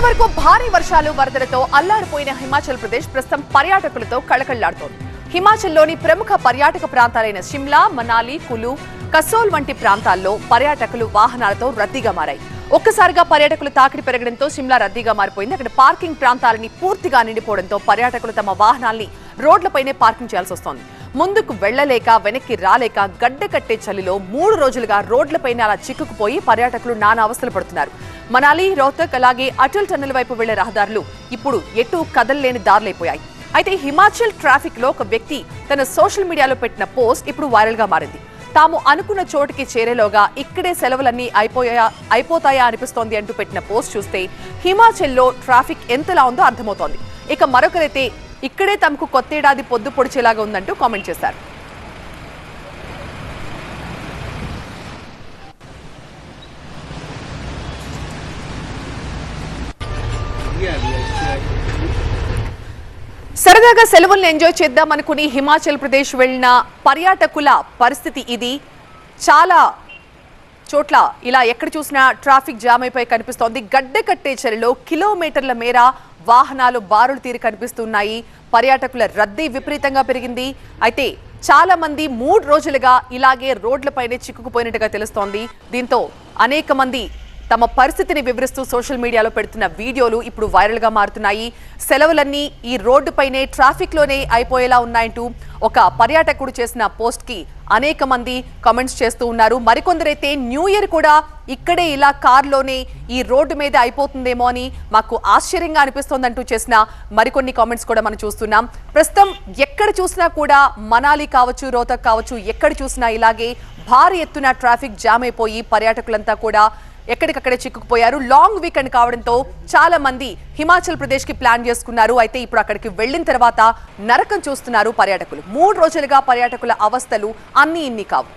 ఇప్పటి వరకు భారీ వర్షాలు వరదలతో అల్లాడిపోయిన హిమాచల్ ప్రదేశ్ ప్రస్తుతం పర్యాటకులతో కళకళ్ళాడుతోంది. హిమాచల్లోని ప్రముఖ పర్యాటక ప్రాంతాలైన షిమ్లా మనాలి కులు కసోల్ వంటి ప్రాంతాల్లో పర్యాటకులు వాహనాలతో రద్దీగా మారాయి. ఒక్కసారిగా పర్యాటకులు తాకిడి పెరగడంతో షిమ్లా రద్దీగా మారిపోయింది. అక్కడ పార్కింగ్ ప్రాంతాలని పూర్తిగా నిండిపోవడంతో పర్యాటకులు తమ వాహనాల్ని రోడ్లపైనే పార్కింగ్ చేయాల్సి వస్తోంది. ముందుకు వెళ్ళలేక వెనక్కి రాలేక గడ్డ కట్టే చలిలో మూడు రోజులుగా రోడ్లపైన అలా చిక్కుకుపోయి పర్యాటకులు నానా అవస్థలు పడుతున్నారు. మనాలి రోహ్తక్ అలాగే అటల్ టన్నెల్ వైపు వెళ్ళే రహదారులు ఇప్పుడు ఎటు కదలలేని దారులైపోయాయి. అయితే హిమాచల్ ట్రాఫిక్లో ఒక వ్యక్తి తన సోషల్ మీడియాలో పెట్టిన పోస్ట్ ఇప్పుడు వైరల్గా మారింది. తాము అనుకున్న చోటుకి చేరేలోగా ఇక్కడే సెలవులన్నీ అయిపోయా అయిపోతాయా అనిపిస్తోంది అంటూ పెట్టిన పోస్ట్ చూస్తే హిమాచల్లో ట్రాఫిక్ ఎంతలా ఉందో అర్థమవుతోంది. ఇక మరొకరైతే ఇక్కడే తమకు కొత్త ఏడాది పొద్దు పొడిచేలాగా ఉందంటూ కామెంట్ చేశారు. సరదాగా సెలవుల్ని ఎంజాయ్ చేద్దాం అనుకుని హిమాచల్ ప్రదేశ్ వెళ్ళిన పర్యాటకుల పరిస్థితి ఇది. చాలా చోట్ల ఇలా ఎక్కడ చూసినా ట్రాఫిక్ జామ్ అయిపోయి కనిపిస్తోంది. గడ్డ కట్టే చలిలో కిలోమీటర్ల మేర వాహనాలు బారులు తీరి కనిపిస్తున్నాయి. పర్యాటకుల రద్దీ విపరీతంగా పెరిగింది. అయితే చాలా మంది మూడు రోజులుగా ఇలాగే రోడ్లపైనే చిక్కుకుపోయినట్టుగా తెలుస్తోంది. దీంతో అనేక మంది తమ పరిస్థితిని వివరిస్తూ సోషల్ మీడియాలో పెడుతున్న వీడియోలు ఇప్పుడు వైరల్గా మారుతున్నాయి. సెలవులన్నీ ఈ రోడ్డుపైనే ట్రాఫిక్లోనే అయిపోయేలా ఉన్నాయంటూ ఒక పర్యాటకుడు చేసిన పోస్ట్కి అనేక మంది కామెంట్స్ చేస్తూ ఉన్నారు. మరికొందరైతే న్యూ ఇయర్ కూడా ఇక్కడే ఇలా కార్లోనే ఈ రోడ్డు మీద అయిపోతుందేమో అని మాకు ఆశ్చర్యంగా అనిపిస్తోందంటూ చేసిన మరికొన్ని కామెంట్స్ కూడా మనం చూస్తున్నాం. ప్రస్తుతం ఎక్కడ చూసినా కూడా మనాలి కావచ్చు రోహతక్ కావచ్చు ఎక్కడ చూసినా ఇలాగే భారీ ఎత్తున ట్రాఫిక్ జామ్ అయిపోయి పర్యాటకులంతా కూడా ఎక్కడికక్కడే చిక్కుకుపోయారు. లాంగ్ వీకెండ్ కావడంతో చాలా మంది హిమాచల్ ప్రదేశ్కి ప్లాన్ చేసుకున్నారు. అయితే ఇప్పుడు అక్కడికి వెళ్ళిన తర్వాత నరకం చూస్తున్నారు పర్యాటకులు. మూడు రోజులుగా పర్యాటకుల అవస్థలు అన్ని ఇన్ని కావు.